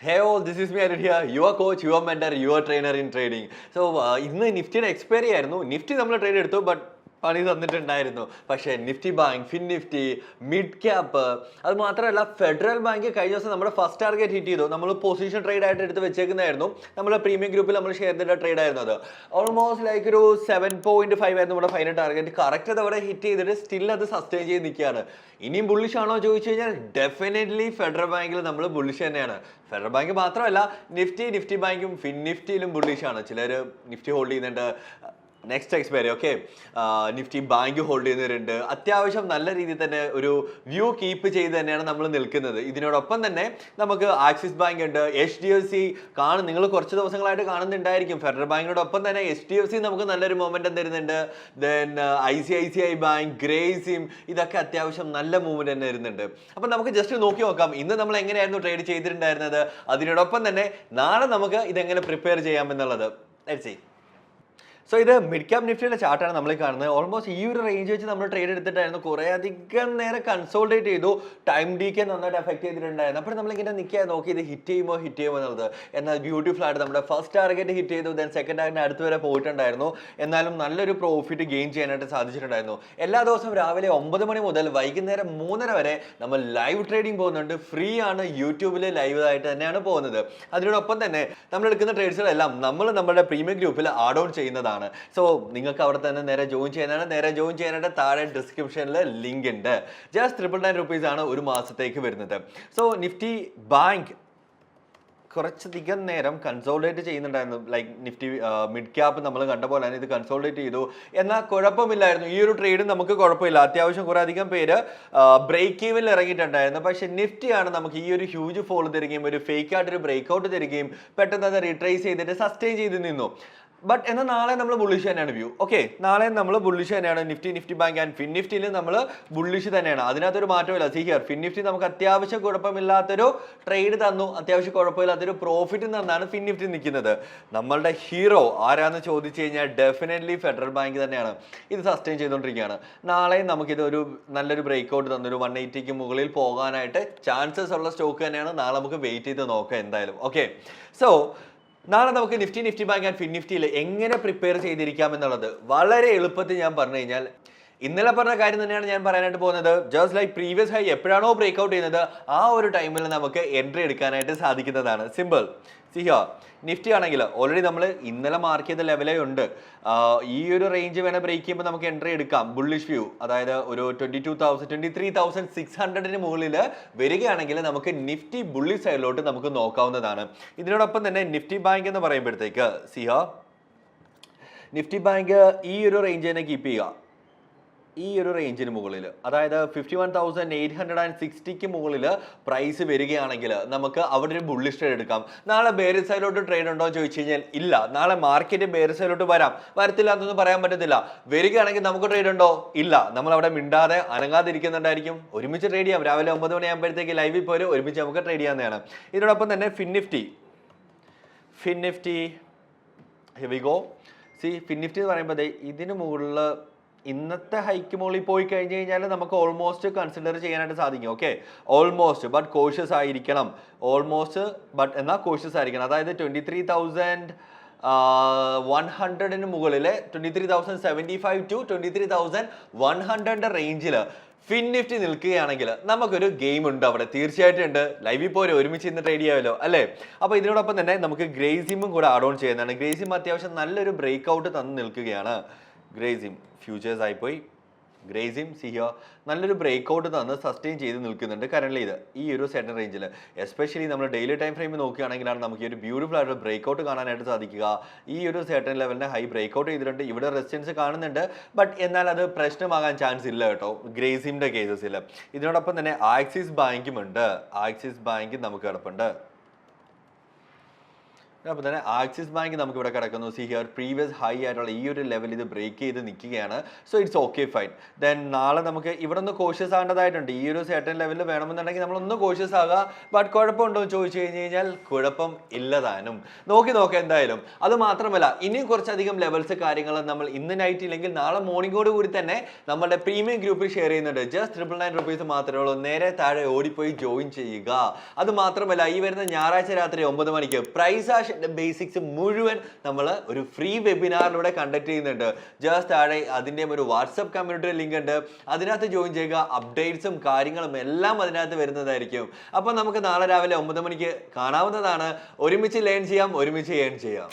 This is me Arun here, your coach, your mentor, your trainer in trading. So uh, ഇന്ന് നിഫ്റ്റിയുടെ expiry ആയിരുന്നു Nifty നമ്മൾ trade എടുത്തു but പണി തന്നിട്ടുണ്ടായിരുന്നു. പക്ഷേ Nifty bank fin Nifty mid cap അത് മാത്രമല്ല ഫെഡറൽ ബാങ്ക് കഴിഞ്ഞ ദിവസം നമ്മുടെ ഫസ്റ്റ് ടാർഗറ്റ് ഹിറ്റ് ചെയ്തു. നമ്മൾ പൊസിഷൻ ട്രേഡ് ആയിട്ട് എടുത്ത് വെച്ചേക്കുന്നതായിരുന്നു. നമ്മുടെ പ്രീമിയം ഗ്രൂപ്പിൽ നമ്മൾ ഷെയർ ചെയ്ത ട്രേഡ് ആയിരുന്നു അത്. ഓൾമോസ്റ്റ് ലൈക്ക് ഒരു സെവൻ പോയിന്റ് ഫൈവ് ആയിരുന്നു നമ്മുടെ ഫൈനൽ ടാർഗറ്റ് കറക്റ്റ് അത് അവിടെ ഹിറ്റ് ചെയ്തിട്ട് സ്റ്റിൽ അത് സസ്റ്റെയിൻ ചെയ്ത് നിൽക്കുകയാണ്. ഇനിയും ബുള്ളിഷ് ആണോ ചോദിച്ചു കഴിഞ്ഞാൽ ഡെഫിനറ്റ്ലി ഫെഡറൽ ബാങ്കിൽ നമ്മൾ ബുള്ളിഷ് തന്നെയാണ്. ഫെഡറൽ ബാങ്ക് മാത്രമല്ല നിഫ്റ്റി നിഫ്റ്റി ബാങ്കും ഫിൻ നിഫ്റ്റിയിലും ബുള്ളിഷ് ആണ്. ചിലർ നിഫ്റ്റി ഹോൾഡ് ചെയ്യുന്നുണ്ട്. Next expiry okay Nifty bank hold ചെയ്യുന്നവരുണ്ട്. അത്യാവശ്യം നല്ല രീതിയിൽ തന്നെ ഒരു വ്യൂ കീപ്പ് ചെയ്ത് തന്നെയാണ് നമ്മൾ നിൽക്കുന്നത്. ഇതിനോടൊപ്പം തന്നെ നമുക്ക് ആക്സിസ് ബാങ്ക് ഉണ്ട്. എച്ച് ഡി എഫ് സി കാണും. നിങ്ങൾ കുറച്ച് ദിവസങ്ങളായിട്ട് കാണുന്നുണ്ടായിരിക്കും. ഫെഡറൽ ബാങ്കിനോടൊപ്പം തന്നെ എച്ച് ഡി എഫ് സി നമുക്ക് നല്ലൊരു മൊമെന്റം തരുന്നുണ്ട്. Then I C I C I bank Grasim ഇതൊക്കെ അത്യാവശ്യം നല്ല മൂവ്മെന്റ് തന്നെ വരുന്നുണ്ട് അപ്പം നമുക്ക് ജസ്റ്റ് നോക്കി നോക്കാം. ഇന്ന് നമ്മൾ എങ്ങനെയായിരുന്നു ട്രേഡ് ചെയ്തിട്ടുണ്ടായിരുന്നത്? അതിനോടൊപ്പം തന്നെ നാളെ നമുക്ക് ഇതെങ്ങനെ പ്രിപ്പയർ ചെയ്യാമെന്നുള്ളത്. See. സോ ഇത് മിഡ് ക്യാപ് നിഫ്റ്റിയുടെ ചാർട്ടാണ് നമ്മൾ കാണുന്നത്. ഓൾമോസ്റ്റ് ഈ ഒരു റേഞ്ച് വെച്ച് നമ്മൾ ട്രേഡ് എടുത്തിട്ടായിരുന്നു കുറേ അധികം നേരം കൺസോൾട്ടേറ്റ് ചെയ്തു. ടൈം ഡീക്കെ നന്നായിട്ട് എഫക്ട് ചെയ്തിട്ടുണ്ടായിരുന്നു. അപ്പോൾ നമ്മളിങ്ങനെ നിൽക്കുക നോക്കി ഇത് ഹിറ്റ് ചെയ്യുമോ ഹിറ്റ് ചെയ്യുമോ എന്നുള്ളത്. എന്നാൽ ബ്യൂട്ടിഫുൾ ആയിട്ട് നമ്മുടെ ഫസ്റ്റ് ടാർഗറ്റ് ഹിറ്റ് ചെയ്തു ദെൻ സെക്കൻഡ് ടാർഗറ്റ് അടുത്ത് വരെ പോയിട്ടുണ്ടായിരുന്നു. എന്നാലും നല്ലൊരു പ്രോഫിറ്റ് ഗെയിൻ ചെയ്യാനായിട്ട് സാധിച്ചിട്ടുണ്ടായിരുന്നു. എല്ലാ ദിവസവും രാവിലെ ഒമ്പത് മണി മുതൽ വൈകുന്നേരം മൂന്നര വരെ നമ്മൾ ലൈവ് ട്രേഡിംഗ് പോകുന്നുണ്ട്. ഫ്രീ ആണ് യൂട്യൂബിൽ ലൈവ് ആയിട്ട് തന്നെയാണ് പോകുന്നത്. അതിനോടൊപ്പം തന്നെ നമ്മൾ എടുക്കുന്ന ട്രേഡ്സുകളെല്ലാം നമ്മൾ നമ്മുടെ പ്രീമിയം ഗ്രൂപ്പിൽ ആഡ് ഓൺ ചെയ്യുന്നതാണ്. സോ നിങ്ങൾക്ക് അവിടെ തന്നെ നേരെ ജോയിൻ ചെയ്യാനാണ്. നേരെ ജോയിൻ ചെയ്യാനായിട്ട് താഴെ ഡിസ്ക്രിപ്ഷനിൽ ലിങ്ക് ഉണ്ട്. ജസ്റ്റ് ട്രിപ്പിൾ നയൻ റുപ്പീസ് ആണ് ഒരു മാസത്തേക്ക് വരുന്നത്. സോ നിഫ്റ്റി ബാങ്ക് കുറച്ചധികം നേരം കൺസോൾട്ടേറ്റ് ചെയ്യുന്നുണ്ടായിരുന്നു. ലൈക്ക് നിഫ്റ്റി മിഡ് ക്യാപ്പ് നമ്മൾ കണ്ട പോലെ തന്നെ ഇത് കൺസോൾട്ടേറ്റ് ചെയ്തു. എന്നാൽ കുഴപ്പമില്ലായിരുന്നു. ഈ ഒരു ട്രേഡ് നമുക്ക് കുഴപ്പമില്ല. അത്യാവശ്യം കുറേ അധികം പേര് ബ്രേക്ക് ഈവിൽ ഇറങ്ങിയിട്ടുണ്ടായിരുന്നു. പക്ഷെ നിഫ്റ്റിയാണ് നമുക്ക് ഈ ഒരു ഹ്യൂജ് ഫോൾ തരികയും ഒരു ഫേക്ക് ആയിട്ട് ഒരു ബ്രേക്ക് ഔട്ട് തരികയും പെട്ടെന്ന് അത് റീട്രേസ് ചെയ്തിട്ട് സസ്റ്റെയിൻ ചെയ്ത് നിന്നു. ബട്ട് എന്നാൽ നാളെ നമ്മൾ ബുള്ളിഷ് തന്നെയാണ് വ്യൂ ഓക്കെ നാളെ നമ്മൾ ബുള്ളിഷ് തന്നെയാണ്. Nifty Nifty bank and fin നിഫ്റ്റിയിൽ നമ്മൾ ബുള്ളിഷ് തന്നെയാണ്. അതിനകത്തൊരു മാറ്റമില്ല. സി ഹിയർ ഫിൻ നിഫ്റ്റി നമുക്ക് അത്യാവശ്യം കുഴപ്പമില്ലാത്തൊരു ട്രേഡ് തന്നു. അത്യാവശ്യം കുഴപ്പമില്ലാത്തൊരു പ്രോഫിറ്റ് തന്നാണ് ഫിൻ നിഫ്റ്റി നിൽക്കുന്നത്. നമ്മളുടെ ഹീറോ ആരാന്ന് ചോദിച്ചു കഴിഞ്ഞാൽ ഡെഫിനറ്റ്ലി ഫെഡറൽ ബാങ്ക് തന്നെയാണ്. ഇത് സസ്റ്റെയിൻ ചെയ്തുകൊണ്ടിരിക്കുകയാണ്. നാളെയും നമുക്കിത് ഒരു നല്ലൊരു ബ്രേക്ക് ഔട്ട് തന്നൊരു വൺ എയ്റ്റിക്ക് മുകളിൽ പോകാനായിട്ട് ചാൻസസ് ഉള്ള സ്റ്റോക്ക് തന്നെയാണ്. നാളെ നമുക്ക് വെയിറ്റ് ചെയ്ത് നോക്കാം എന്തായാലും. ഓക്കെ സോ നാളെ നമുക്ക് Nifty Nifty bank and fin നിഫ്റ്റിയിൽ എങ്ങനെ പ്രിപ്പയർ ചെയ്തിരിക്കാം എന്നുള്ളത് വളരെ എളുപ്പത്തിൽ ഞാൻ പറഞ്ഞു കഴിഞ്ഞാൽ ഇന്നലെ പറഞ്ഞ കാര്യം തന്നെയാണ് ഞാൻ പറയാനായിട്ട് പോകുന്നത്. ജസ്റ്റ് ലൈക്ക് പ്രീവിയസ് ഹൈ എപ്പോഴാണോ ബ്രേക്ക് ഔട്ട് ചെയ്യുന്നത് ആ ഒരു ടൈമിൽ നമുക്ക് എൻട്രി എടുക്കാനായിട്ട് സാധിക്കുന്നതാണ്. സിമ്പിൾ സിഹോ നിഫ്റ്റി ആണെങ്കിൽ ഓൾറെഡി നമ്മൾ ഇന്നലെ മാർക്ക് ചെയ്ത ലെവലേ ഉണ്ട്. ഈ ഒരു റേഞ്ച് വേണേൽ ബ്രേക്ക് ചെയ്യുമ്പോൾ നമുക്ക് എൻട്രി എടുക്കാം. ബുള്ളിഷ് വ്യൂ അതായത് ഒരു twenty two thousand twenty three thousand six ഹൺഡ്രഡിന് മുകളിൽ വരികയാണെങ്കിൽ നമുക്ക് നിഫ്റ്റി ബുള്ളി സൈഡിലോട്ട് നമുക്ക് നോക്കാവുന്നതാണ്. ഇതിനോടൊപ്പം തന്നെ നിഫ്റ്റി ബാങ്ക് എന്ന് പറയുമ്പോഴത്തേക്ക് സിഹ നിഫ്റ്റി ബാങ്ക് ഈ ഒരു റേഞ്ച് തന്നെ കീപ്പ് ചെയ്യുക. ഈ ഒരു റേഞ്ചിന് മുകളിൽ അതായത് fifty one thousand eight hundred and സിക്സ്റ്റിക്ക് മുകളിൽ പ്രൈസ് വരികയാണെങ്കിൽ നമുക്ക് അവിടെ ഒരു ബുള്ളിഷ് ട്രേഡ് എടുക്കാം. നാളെ ബേരി സൈഡിലോട്ട് ട്രേഡ് ഉണ്ടോ എന്ന് ചോദിച്ചു കഴിഞ്ഞാൽ ഇല്ല. നാളെ മാർക്കറ്റ് ബേരി സൈഡിലോട്ട് വരാം. വരത്തില്ല എന്നൊന്നും പറയാൻ പറ്റത്തില്ല. വരികയാണെങ്കിൽ നമുക്ക് ട്രേഡ് ഉണ്ടോ? ഇല്ല. നമ്മൾ അവിടെ മിണ്ടാതെ അനങ്ങാതിരിക്കുന്നുണ്ടായിരിക്കും. ഒരുമിച്ച് ട്രേഡ് ചെയ്യാം. രാവിലെ ഒമ്പത് മണിയാകുമ്പോഴത്തേക്ക് ലൈവിൽ പോരും ഒരുമിച്ച് നമുക്ക് ട്രേഡ് ചെയ്യാവുന്നതാണ്. ഇതിനോടൊപ്പം തന്നെ ഫിൻ നിഫ്റ്റി ഫിൻ നിഫ്റ്റി ഹെവിഗോ സി ഫിൻ നിഫ്റ്റി എന്ന് പറയുമ്പോൾ ഇതിന് മുകളിൽ ഇന്നത്തെ ഹൈക്ക് മുകളിൽ പോയി കഴിഞ്ഞ് കഴിഞ്ഞാൽ നമുക്ക് ഓൾമോസ്റ്റ് കൺസിഡർ ചെയ്യാനായിട്ട് സാധിക്കും. ഓക്കെ ഓൾമോസ്റ്റ് ബട്ട് കോഷ്യസ് ആയിരിക്കണം. ഓൾമോസ്റ്റ് ബട്ട് എന്നാൽ കോഷ്യസ് ആയിരിക്കണം. അതായത് ട്വന്റി ത്രീ തൗസൻഡ് വൺ ഹൺഡ്രഡിന് മുകളിൽ twenty three thousand seventy five to twenty three thousand one ഹൺഡ്രഡിന്റെ റേഞ്ചിൽ ഫിൻ നിഫ്റ്റി നിൽക്കുകയാണെങ്കിൽ നമുക്കൊരു ഗെയിം ഉണ്ട് അവിടെ. തീർച്ചയായിട്ടും ഉണ്ട്. ലൈവിൽ പോരെ ഒരുമിച്ച് ഇന്ന് ട്രേഡ് ചെയ്യാമല്ലോ അല്ലേ? അപ്പോൾ ഇതിനോടൊപ്പം തന്നെ നമുക്ക് ഗ്രേസിമും കൂടെ ആഡ് ഓൺ ചെയ്യുന്നതാണ്. ഗ്രേസിം അത്യാവശ്യം നല്ലൊരു ബ്രേക്ക് ഔട്ട് തന്ന് നിൽക്കുകയാണ്. ഗ്രേസിം ഫ്യൂച്ചേഴ്സ് ആയിപ്പോയി. ഗ്രേസിം സിഹിയോ നല്ലൊരു ബ്രേക്ക് ഔട്ട് തന്ന് സസ്റ്റെയിൻ ചെയ്ത് നിൽക്കുന്നുണ്ട് കറന്റ് ഇത്. ഈ ഒരു സെറ്റൻ റേഞ്ചിൽ എസ്പെഷ്യലി നമ്മൾ ഡെയിലി ടൈം ഫ്രെയിം നോക്കുകയാണെങ്കിലാണ് നമുക്ക് ഈ ഒരു ബ്യൂട്ടിഫുൾ ആയിട്ട് ബ്രേക്ക് ഔട്ട് കാണാനായിട്ട് സാധിക്കുക. ഈ ഒരു സെറ്റൻ ലെവലിനെ ഹൈ ബ്രേക്ക് ഔട്ട് ചെയ്തിട്ടുണ്ട്. ഇവിടെ റെസിസ്റ്റൻസ് കാണുന്നുണ്ട്. ബട്ട് എന്നാൽ അത് പ്രശ്നമാകാൻ ചാൻസ് ഇല്ല കേട്ടോ. ഗ്രേസിമിന്റെ കേസസിൽ ഇതിനോടൊപ്പം തന്നെ ആക്സിസ് ബാങ്കും ഉണ്ട്. ആക്സിസ് ബാങ്ക് നമുക്ക് കിടപ്പുണ്ട്. അപ്പോൾ തന്നെ ആക്സിസ് ബാങ്ക് നമുക്ക് ഇവിടെ കിടക്കുന്നു. സി ഹിയർ പ്രീവിയസ് ഹൈ ആയിട്ടുള്ള ഈ ഒരു ലെവൽ ഇത് ബ്രേക്ക് ചെയ്ത് നിൽക്കുകയാണ് so it's okay fine then നാളെ നമുക്ക് ഇവിടെ ഒന്ന് കോഷ്യസ് ആകേണ്ടതായിട്ടുണ്ട് ഈ ഒരു സെർട്ടൻ ലെവലിൽ വേണമെന്നുണ്ടെങ്കിൽ നമ്മളൊന്ന് കോഷ്യസ് ആകുക ബട്ട് കുഴപ്പമുണ്ടോ എന്ന് ചോദിച്ചു കഴിഞ്ഞ് കഴിഞ്ഞാൽ കുഴപ്പം ഇല്ലതാനും. നോക്കി നോക്കാം എന്തായാലും. അത് മാത്രമല്ല ഇനിയും കുറച്ചധികം ലെവൽസ് കാര്യങ്ങൾ നമ്മൾ ഇന്ന് നൈറ്റ് ഇല്ലെങ്കിൽ നാളെ മോർണിംഗോട് കൂടി തന്നെ നമ്മുടെ പ്രീമിയം ഗ്രൂപ്പിൽ ഷെയർ ചെയ്യുന്നുണ്ട്. ജസ്റ്റ് ട്രിപ്പിൾ നയൻ റുപ്പീസ് മാത്രമേ ഉള്ളൂ. നേരെ താഴെ ഓടിപ്പോയി ജോയിൻ ചെയ്യുക. അത് മാത്രമല്ല ഈ വരുന്ന ഞായറാഴ്ച രാത്രി ഒമ്പത് മണിക്ക് പ്രൈസ് ആഷിന്റെ ബേസിക്സ് മുഴുവൻ നമ്മൾ ഒരു ഫ്രീ വെബിനാറിലൂടെ കണ്ടക്ട് ചെയ്യുന്നുണ്ട്. ജസ്റ്റ് താഴെ അതിന്റെ ഒരു വാട്സപ്പ് കമ്മ്യൂണിറ്റി ലിങ്ക് ഉണ്ട്. അതിനകത്ത് ജോയിൻ ചെയ്യുക അപ്ഡേറ്റ്സും കാര്യങ്ങളും എല്ലാം അതിനകത്ത് വരുന്നതായിരിക്കും. അപ്പോൾ നമുക്ക് നാളെ രാവിലെ ഒമ്പത് മണിക്ക് കാണാവുന്നതാണ്. ഒരുമിച്ച് ലേൺ ചെയ്യാം ഒരുമിച്ച് ഏൺ ചെയ്യാം.